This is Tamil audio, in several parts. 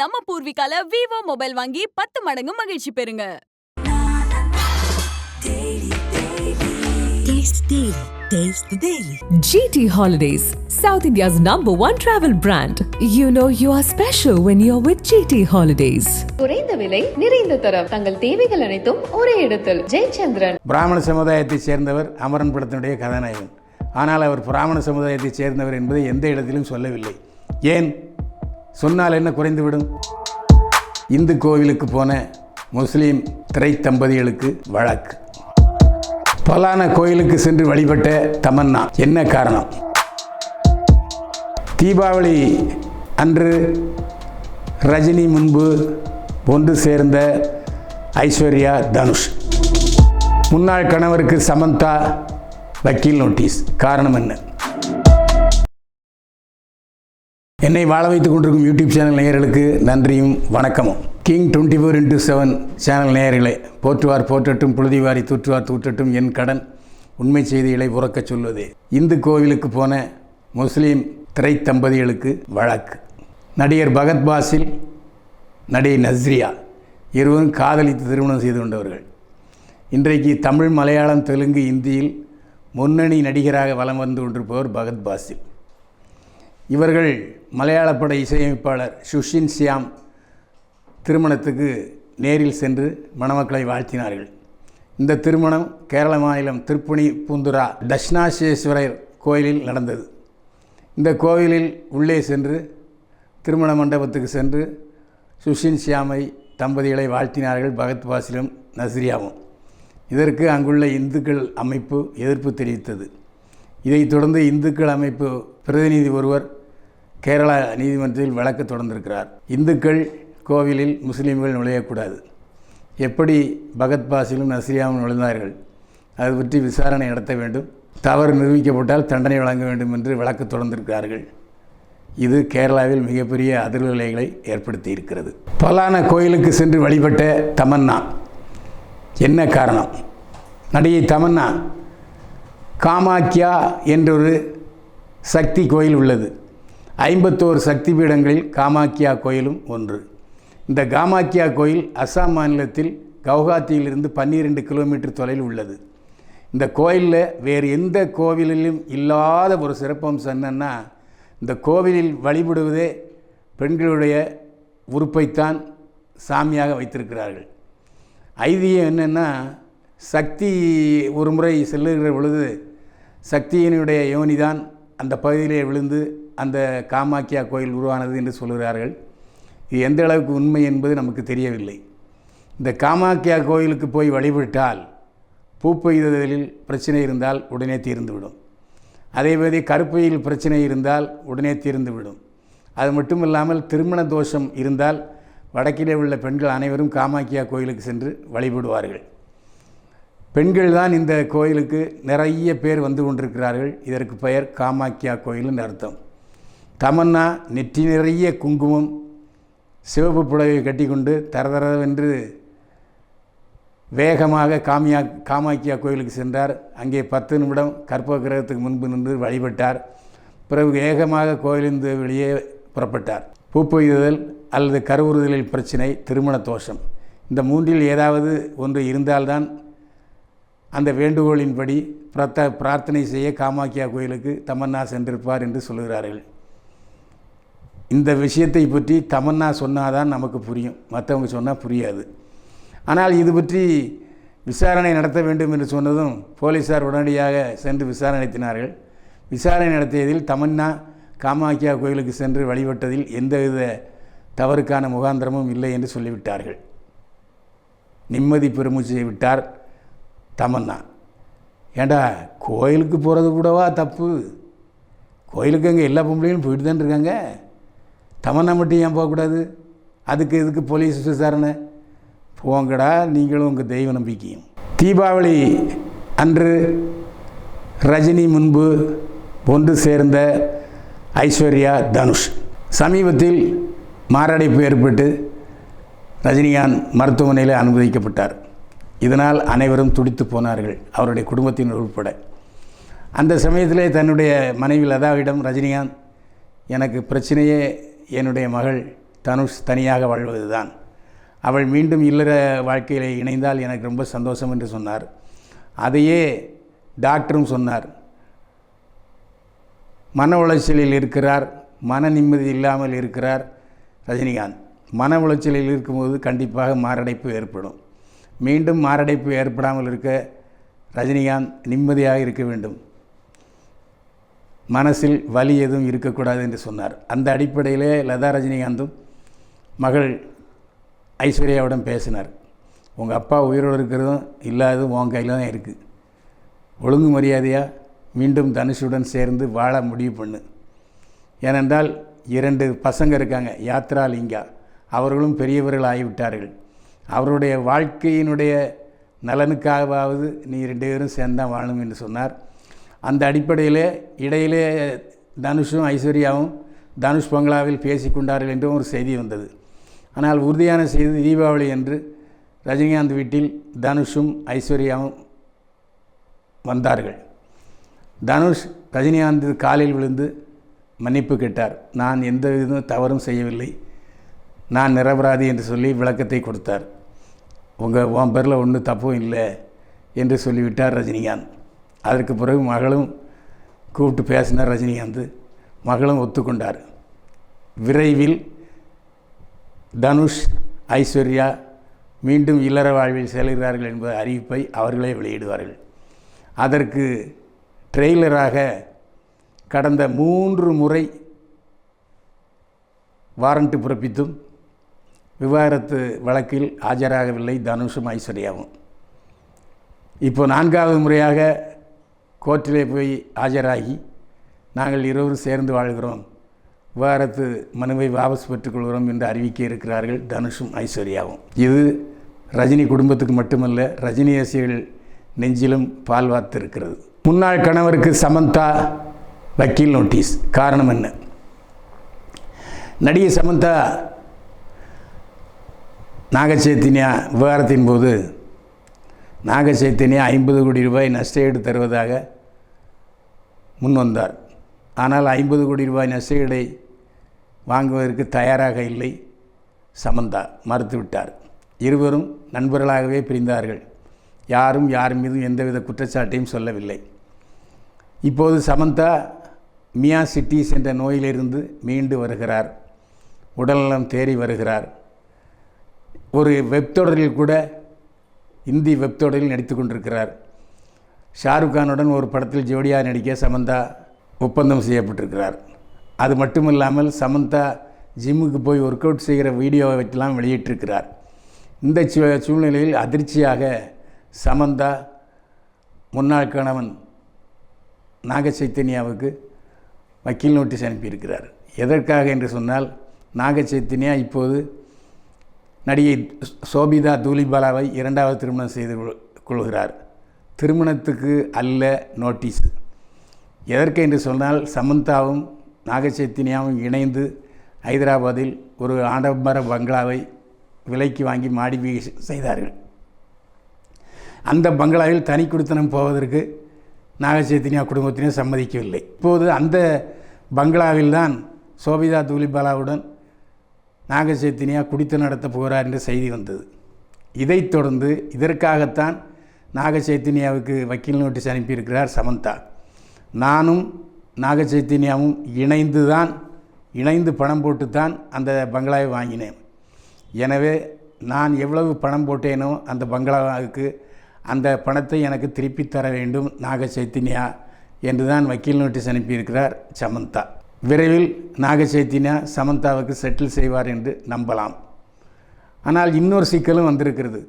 நம்ம பூர்விகால விவோ மொபைல் வாங்கி பத்து மடங்கு மகிழ்ச்சி பெறுங்க Taste Daily. Taste the Daily. GT Holidays, South India's number one travel brand. You know you are special when you're with GT Holidays. குறைந்த விலை நிறைந்த தரம் தங்கள் தேவைகள் அனைத்தும் ஒரே இடத்தில் ஜெயச்சந்திரன் பிராமண சமுதாயத்தைச் சேர்ந்தவர் அமரன் படத்தினுடைய கதாநாயகன் ஆனால் அவர் பிராமண சமுதாயத்தைச் சேர்ந்தவர் என்பதை எந்த இடத்திலும் சொல்லவில்லை ஏன் சொன்னால் என்ன குறைந்துவிடும்? இந்து கோவிலுக்கு போன முஸ்லீம் திரை தம்பதிகளுக்கு வழக்கு. பலான கோயிலுக்கு சென்று வழிபட்ட தமன்னா. என்ன காரணம்? தீபாவளி அன்று ரஜினி முன்பு ஒன்று சேர்ந்த ஐஸ்வர்யா தனுஷ். முன்னாள் கணவருக்கு சமந்தா வக்கீல் நோட்டீஸ். காரணம் என்ன? என்னை வாழ வைத்துக் கொண்டிருக்கும் யூடியூப் சேனல் நேயர்களுக்கு நன்றியும் வணக்கமும். King twenty four into seven channel நேயர்களே போற்றுவார் போற்றட்டும் புழுதிவாரி தூற்றுவார் தூற்றட்டும் என் கடன் உண்மை செய்திகளை உறக்கச் சொல்வது. இந்து கோவிலுக்கு போன முஸ்லீம் திரைத்தம்பதிகளுக்கு வழக்கு. நடிகர் பகத் பாசில் நடிகை நஸ்ரியா இருவரும் காதலித்து திருமணம் செய்து கொண்டவர்கள். இன்றைக்கு தமிழ் மலையாளம் தெலுங்கு இந்தியில் முன்னணி நடிகராக வலம் வந்து கொண்டிருப்பவர் பகத் பாசில் இவர்கள் மலையாள பட இசையமைப்பாளர் சுஷின் சியாம் திருமணத்துக்கு நேரில் சென்று மணமக்களை வாழ்த்தினார்கள். இந்த திருமணம் கேரள மாநிலம் திருப்பணி பூந்துரா தட்சிணாசேஸ்வரர் கோயிலில் நடந்தது. இந்த கோவிலில் உள்ளே சென்று திருமண மண்டபத்துக்கு சென்று சுஷின் சியாமை தம்பதிகளை வாழ்த்தினார்கள் பகத் பாசிலும் நசிரியாவும். இதற்கு அங்குள்ள இந்துக்கள் அமைப்பு எதிர்ப்பு தெரிவித்தது. இதைத் தொடர்ந்து இந்துக்கள் அமைப்பு பிரதிநிதி ஒருவர் கேரளா நீதிமன்றத்தில் வழக்கு தொடர்ந்திருக்கிறார். இந்துக்கள் கோவிலில் முஸ்லீம்கள் நுழையக்கூடாது. எப்படி பகத் பாசிலும் நஸ்ரியாவும் நுழைந்தார்கள்? அது பற்றி விசாரணை நடத்த வேண்டும். தவறு நிரூபிக்கப்பட்டால் தண்டனை வழங்க வேண்டும் என்று வழக்கு தொடர்ந்திருக்கிறார்கள். இது கேரளாவில் மிகப்பெரிய அதிர்வலைகளை ஏற்படுத்தி இருக்கிறது பலான கோயிலுக்கு சென்று வழிபட்ட தமன்னா. என்ன காரணம்? நடிகை தமன்னா காமாக்கியா என்றொரு சக்தி கோயில் உள்ளது. ஐம்பத்தோரு சக்தி பீடங்களில் காமாக்கியா கோயிலும் ஒன்று. இந்த காமாக்கியா கோயில் அஸ்ஸாம் மாநிலத்தில் கவுஹாத்தியிலிருந்து பன்னிரெண்டு கிலோமீட்டர் தொலைவில் உள்ளது. இந்த கோயிலில் வேறு எந்த கோவிலிலும் இல்லாத ஒரு சிறப்பம்சம் என்னன்னா இந்த கோவிலில் வழிபடுவதே பெண்களுடைய உறுப்பைத்தான் சாமியாக வைத்திருக்கிறார்கள். ஐதீகம் என்னென்னா சக்தி ஒரு முறை செல்லுகிற பொழுது சக்தியினுடைய யோனிதான் அந்த பகுதியிலே விழுந்து அந்த காமாக்கியா கோயில் உருவானது என்று சொல்கிறார்கள் இது எந்த அளவுக்கு உண்மை என்பது நமக்கு தெரியவில்லை. இந்த காமாக்கியா கோயிலுக்கு போய் வழிபட்டால் பூ பெய்ததில் பிரச்சனை இருந்தால் உடனே தீர்ந்துவிடும். அதேமாதிரி கருப்பையில் பிரச்சனை இருந்தால் உடனே தீர்ந்துவிடும். அது மட்டும் இல்லாமல் திருமண தோஷம் இருந்தால் வடக்கிலே உள்ள பெண்கள் அனைவரும் காமாக்கியா கோயிலுக்கு சென்று வழிபடுவார்கள். பெண்கள் தான் இந்த கோயிலுக்கு நிறைய பேர் வந்து கொண்டிருக்கிறார்கள். இதற்கு பெயர் காமாக்கியா கோயில்னு அர்த்தம். தமன்னா நெற்றி நிறைய குங்குமம் சிவப்பு புடவை கட்டிக்கொண்டு தரதரவென்று வேகமாக காமியா காமாக்கியா கோயிலுக்கு சென்றார். அங்கே பத்து நிமிடம் கற்ப கிரகத்துக்கு முன்பு நின்று வழிபட்டார். பிறகு வேகமாக கோயிலிருந்து வெளியே புறப்பட்டார். பூப்பொய்துதல் அல்லது கருவுறுதலில் பிரச்சினை திருமண தோஷம். இந்த மூன்றில் ஏதாவது ஒன்று இருந்தால்தான் அந்த வேண்டுகோளின்படி பிரத்த பிரார்த்தனை செய்ய காமாக்கியா கோயிலுக்கு தமன்னா சென்றிருப்பார் என்று சொல்கிறார்கள் இந்த விஷயத்தை பற்றி தமன்னா சொன்னாதான் நமக்கு புரியும். மற்றவங்க சொன்னால் புரியாது. ஆனால் இது பற்றி விசாரணை நடத்த வேண்டும் என்று சொன்னதும் போலீஸார் உடனடியாக சென்று விசாரணை நடத்தினார்கள் விசாரணை நடத்தியதில் தமன்னா காமாக்கியா கோயிலுக்கு சென்று வழிபட்டதில் எந்தவித தவறுக்கான முகாந்திரமும் இல்லை என்று சொல்லிவிட்டார்கள். நிம்மதி பெருமூச்சை விட்டார் தமன்னா. ஏண்டா கோயிலுக்கு போகிறது கூடவா தப்பு? கோயிலுக்கு அங்கே எல்லா பொம்பளையும் போயிட்டு தான் இருக்காங்க? தமன்னா மட்டும் ஏன் போகக்கூடாது? அதுக்கு இதுக்கு போலீஸ் விசாரணை. போங்கடா நீங்களும் உங்கள் தெய்வ நம்பிக்கையும். தீபாவளி அன்று ரஜினி முன்பு ஒன்று சேர்ந்த ஐஸ்வர்யா தனுஷ். சமீபத்தில் மாரடைப்பு ஏற்பட்டு ரஜினிகாந்த் மருத்துவமனையில் அனுமதிக்கப்பட்டார். இதனால் அனைவரும் துடித்து போனார்கள் அவருடைய குடும்பத்தினர் உட்பட அந்த சமயத்திலே தன்னுடைய மனைவி லதாவிடம் ரஜினிகாந்த் எனக்கு பிரச்சனையே என்னுடைய மகள் தனுஷ் தனியாக வாழ்வது தான் அவள் மீண்டும் இல்லற வாழ்க்கையில் இணைந்தால் எனக்கு ரொம்ப சந்தோஷம் என்று சொன்னார். அதையே டாக்டரும் சொன்னார். மன உளைச்சலில் இருக்கிறார். மன நிம்மதி இல்லாமல் இருக்கிறார் ரஜினிகாந்த். மன உளைச்சலில் இருக்கும்போது கண்டிப்பாக மாரடைப்பு ஏற்படும். மீண்டும் மாரடைப்பு ஏற்படாமல் இருக்க ரஜினிகாந்த் நிம்மதியாக இருக்க வேண்டும். மனசில் வலி எதுவும் இருக்கக்கூடாது என்று சொன்னார். அந்த அடிப்படையிலே லதா ரஜினிகாந்தும் மகள் ஐஸ்வர்யாவிடம் பேசினார். உங்கள் அப்பா உயிரோடு இருக்கிறதும் இல்லாததும் உன் கையில் தான் இருக்குது ஒழுங்கு மரியாதையாக மீண்டும் தனுஷுடன் சேர்ந்து வாழ முடிவு பண்ணு. ஏனென்றால் இரண்டு பசங்க இருக்காங்க யாத்ரா லிங்கா. அவர்களும் பெரியவர்கள் ஆகிவிட்டார்கள். அவருடைய வாழ்க்கையினுடைய நலனுக்காகவாவது நீ ரெண்டு பேரும் சேர்ந்தான் வாழணும் என்று சொன்னார். அந்த அடிப்படையில் இடையிலே தனுஷும் ஐஸ்வர்யாவும் தனுஷ் பங்களாவில் பேசிக்கொண்டார்கள் என்றும் ஒரு செய்தி வந்தது. ஆனால் உறுதியான செய்தி தீபாவளி என்று ரஜினிகாந்த் வீட்டில் தனுஷும் ஐஸ்வர்யாவும் வந்தார்கள். தனுஷ் ரஜினிகாந்த் காலில் விழுந்து மன்னிப்பு கேட்டார். நான் எந்த விதமும் தவறும் செய்யவில்லை. நான் நிரபராதி என்று சொல்லி விளக்கத்தை கொடுத்தார். உங்கள் உன் பேரில் ஒன்றும் தப்பும் இல்லை என்று சொல்லிவிட்டார் ரஜினிகாந்த். அதற்கு பிறகு மகளும் கூப்பிட்டு பேசினார் ரஜினிகாந்த். மகளும் ஒத்துக்கொண்டார். விரைவில் தனுஷ் ஐஸ்வர்யா மீண்டும் இல்லற வாழ்வில் செல்கிறார்கள் என்பது அறிவிப்பை அவர்களே வெளியிடுவார்கள். அதற்கு ட்ரெய்லராக கடந்த மூன்று முறை வாரண்ட் பிறப்பித்தும் விவாகரத்து வழக்கில் ஆஜராகவில்லை தனுஷும் ஐஸ்வர்யாவும். இப்போ நான்காவது முறையாக கோர்ட்டிலே போய் ஆஜராகி நாங்கள் இருவரும் சேர்ந்து வாழ்கிறோம். விவகாரத்து மனுவை வாபஸ் பெற்றுக்கொள்கிறோம் என்று அறிவிக்க இருக்கிறார்கள் தனுஷும் ஐஸ்வர்யாவும். இது ரஜினி குடும்பத்துக்கு மட்டுமல்ல ரஜினி ரசிகர்கள் நெஞ்சிலும் பால் வாத்திருக்கிறது. இருக்கிறது முன்னாள் கணவருக்கு சமந்தா வக்கீல் நோட்டீஸ். காரணம் என்ன? நடிகை சமந்தா நாகச்சேத்தினியா விவகாரத்தின் போது நாகசைத்தனி ஐம்பது கோடி ரூபாய் நஷ்டஈடு தருவதாக முன்வந்தார் ஆனால் ஐம்பது கோடி ரூபாய் நஷ்டஈடை வாங்குவதற்கு தயாராக இல்லை சமந்தா மறுத்துவிட்டார். இருவரும் நண்பர்களாகவே பிரிந்தார்கள். யாரும் யார் மீதும் எந்தவித குற்றச்சாட்டையும் சொல்லவில்லை. இப்போது சமந்தா மியா சிட்டிஸ் என்ற நோயிலிருந்து மீண்டு வருகிறார். உடல்நலம் தேறி வருகிறார். ஒரு வெப் தொடரில் கூட இந்தி வெப்தோடையில் நடித்து கொண்டிருக்கிறார். ஷாருக் கானுடன் ஒரு படத்தில் ஜோடியாக நடிக்க சமந்தா ஒப்பந்தம் செய்யப்பட்டிருக்கிறார். அது மட்டுமில்லாமல் சமந்தா ஜிம்முக்கு போய் ஒர்க் அவுட் செய்கிற வீடியோவை வச்செல்லாம் வெளியிட்டிருக்கிறார். இந்த சூழ்நிலையில் அதிர்ச்சியாக சமந்தா முன்னாள் கணவன் நாக சைத்தன்யாவுக்கு வக்கீல் நோட்டீஸ் அனுப்பியிருக்கிறார். எதற்காக என்று சொன்னால் நாக சைத்தன்யா இப்போது நடிகை சோபிதா தூலிபாலாவை இரண்டாவது திருமணம் செய்து கொள்கிறார். திருமணத்துக்கு அல்ல நோட்டீஸ். எதற்கு என்று சொன்னால் சமந்தாவும் நாகச்சைத்தினியாவும் இணைந்து ஹைதராபாத்தில் ஒரு ஆடம்பர பங்களாவை விலைக்கு வாங்கி மாடி செய்தார்கள். அந்த பங்களாவில் தனி குடித்தனம் போவதற்கு நாகச்சைத்தன்யா குடும்பத்தினர் சம்மதிக்கவில்லை. இப்போது அந்த பங்களாவில் தான் சோபிதா தூலிபாலாவுடன் நாகச்சைத்தன்யா குடித்து நடத்த போகிறார் என்ற செய்தி வந்தது. இதைத் தொடர்ந்து இதற்காகத்தான் நாகச்சைத்தன்யாவுக்கு வக்கீல் நோட்டீஸ் அனுப்பியிருக்கிறார் சமந்தா. நானும் நாகச்சைத்தன்யாவும் இணைந்து தான் இணைந்து பணம் போட்டு தான் அந்த பங்களாவை வாங்கினேன். எனவே நான் எவ்வளவு பணம் போட்டேனோ அந்த பங்களாவுக்கு அந்த பணத்தை எனக்கு திருப்பி தர வேண்டும் நாக சைத்தன்யா என்று தான் வக்கீல் நோட்டீஸ் அனுப்பியிருக்கிறார் சமந்தா. விரைவில் நாக சைத்தன்யா சமந்தாவுக்கு செட்டில் செய்வார் என்று நம்பலாம். ஆனால் இன்னொரு சிக்கலும் வந்திருக்கிறது.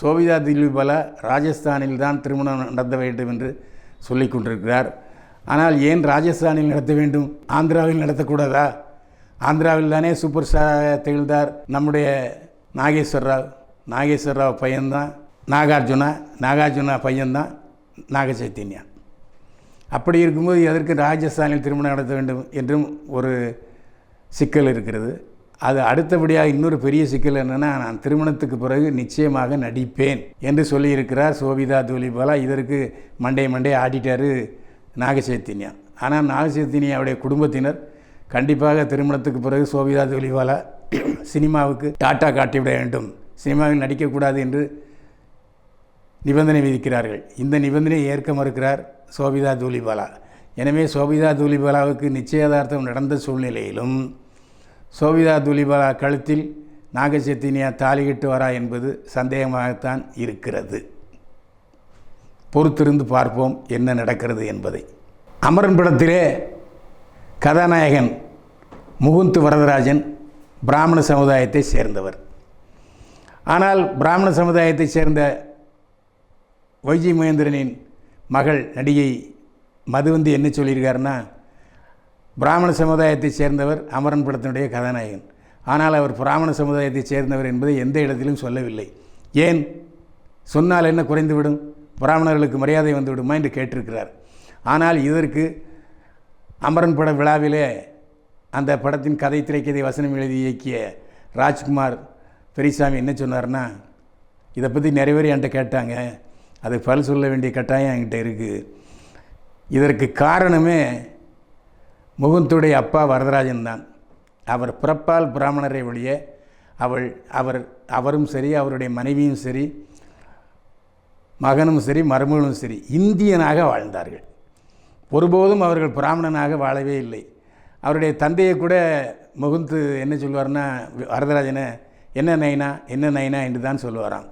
சோபிதா திலீபலா ராஜஸ்தானில் தான் திருமணம் நடத்த வேண்டும் என்று சொல்லிக் கொண்டிருக்கிறார். ஆனால் ஏன் ராஜஸ்தானில் நடத்த வேண்டும்? ஆந்திராவில் நடத்தக்கூடாதா? ஆந்திராவில் தானே சூப்பர் ஸ்டாராக திகழ்ந்தார் நம்முடைய நாகேஸ்வர் ராவ். நாகேஸ்வர் ராவ் பையன்தான். நாகார்ஜுனா நாகார்ஜுனா பையன்தான் நாக சைத்தன்யா அப்படி இருக்கும்போது எதற்கு ராஜஸ்தானில் திருமணம் நடத்த வேண்டும் என்றும் ஒரு சிக்கல் இருக்கிறது. அது அடுத்தபடியாக இன்னொரு பெரிய சிக்கல் என்னென்னா நான் திருமணத்துக்கு பிறகு நிச்சயமாக நடிப்பேன் என்று சொல்லியிருக்கிறார் சோபிதா தூலிபாலா. இதற்கு மண்டே மண்டே ஆடிட்டார் நாகசைத்தன்யா. ஆனால் நாகசைத்தன்யாவுடைய குடும்பத்தினர் கண்டிப்பாக திருமணத்துக்கு பிறகு சோபிதா தொலிவாலா சினிமாவுக்கு டாட்டா காட்டிவிட வேண்டும். சினிமாவில் நடிக்கக்கூடாது என்று நிபந்தனை விதிக்கிறார்கள். இந்த நிபந்தனையை ஏற்க மறுக்கிறார் சோபிதா தூலிபாலா. எனவே சோபிதா தூலிபாலாவுக்கு நிச்சயதார்த்தம் நடந்த சூழ்நிலையிலும் சோபிதா தூலிபாலா கழுத்தில் நாகச்சத்தினியா தாலிகிட்டு வரா என்பது சந்தேகமாகத்தான் இருக்கிறது. பொறுத்திருந்து பார்ப்போம் என்ன நடக்கிறது என்பதை. அமரன் படத்திலே கதாநாயகன் முகுந்த் வரதராஜன் பிராமண சமுதாயத்தை சேர்ந்தவர். ஆனால் பிராமண சமுதாயத்தைச் சேர்ந்த வைஜி மகேந்திரனின் மகள் நடிகை மது வந்து என்ன சொல்லியிருக்காருன்னா பிராமண சமுதாயத்தைச் சேர்ந்தவர் அமரன் படத்தினுடைய கதாநாயகன். ஆனால் அவர் பிராமண சமுதாயத்தைச் சேர்ந்தவர் என்பதை எந்த இடத்திலும் சொல்லவில்லை. ஏன்? சொன்னால் என்ன குறைந்துவிடும்? பிராமணர்களுக்கு மரியாதை வந்துவிடுமா என்று கேட்டிருக்கிறார். ஆனால் இதற்கு அமரன் பட விழாவிலே அந்த படத்தின் கதை திரைக்கதை வசனம் எழுதி இயக்கிய ராஜ்குமார் பெரியசாமி என்ன சொன்னார்னா இதை பற்றி நிறைய பேர் என்கிட்ட கேட்டாங்க. அது பல் சொல்ல வேண்டிய கட்டாயம் என்கிட்ட இருக்குது இதற்கு காரணமே முகுந்துடைய அப்பா வரதராஜன் தான். அவர் பிறப்பால் பிராமணரை ஒழிய அவள் அவர் அவரும் சரி அவருடைய மனைவியும் சரி மகனும் சரி மருமகளும் சரி இந்தியனாக வாழ்ந்தார்கள். ஒருபோதும் அவர்கள் பிராமணனாக வாழவே இல்லை. அவருடைய தந்தையை கூட முகுந்து என்ன சொல்வார்னா வரதராஜனை என்ன நைனா என்ன நைனா என்று தான் சொல்லுவாராம்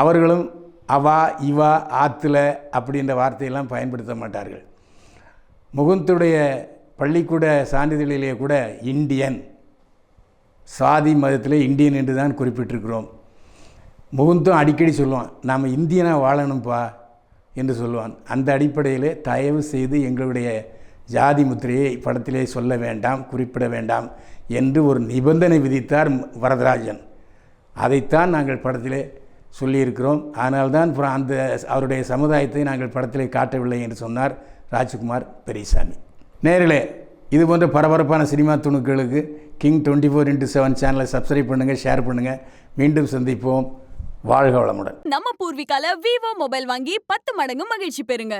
அவர்களும் அவா இவா ஆத்துல அப்படின்ற வார்த்தையெல்லாம் பயன்படுத்த மாட்டார்கள். முகுந்துடைய பள்ளிக்கூட சான்றிதழிலே கூட இந்தியன் சாதி மதத்தில் இந்தியன் என்று தான் குறிப்பிட்டிருக்கிறோம். முகுந்தும் அடிக்கடி சொல்லுவான் நாம் இந்தியனாக வாழணும்ப்பா என்று சொல்லுவான். அந்த அடிப்படையில் தயவு செய்து எங்களுடைய ஜாதி முத்திரையை படத்திலே சொல்ல வேண்டாம் குறிப்பிட வேண்டாம் என்று ஒரு நிபந்தனை விதித்தார் வரதராஜன். அதைத்தான் நாங்கள் படத்திலே சொல்லியிருக்கிறோம். ஆனால்தான் அப்புறம் அந்த அவருடைய சமுதாயத்தை நாங்கள் படத்திலே காட்டவில்லை என்று சொன்னார் ராஜ்குமார் பெரியசாமி. நேரிலே இது போன்ற பரபரப்பான cinema துணுக்களுக்கு king twenty four into seven சேனலை சப்ஸ்கிரைப் பண்ணுங்கள் ஷேர் பண்ணுங்கள் மீண்டும் சந்திப்போம். வாழ்க வளமுடன். நம்ம பூர்விகால விவோ மொபைல் வாங்கி பத்து மடங்கு மகிழ்ச்சி பெறுங்க.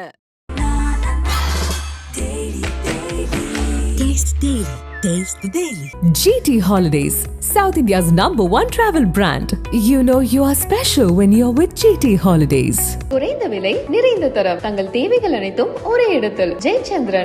Taste Daily. Taste the Daily. GT Holidays, South India's number one travel brand. You know you are special when you're with GT Holidays. குறைந்த விலை நிறைந்த தரம் தங்கள் தேவைகள் அனைத்தும் ஒரே இடத்தில் ஜெயச்சந்திரன்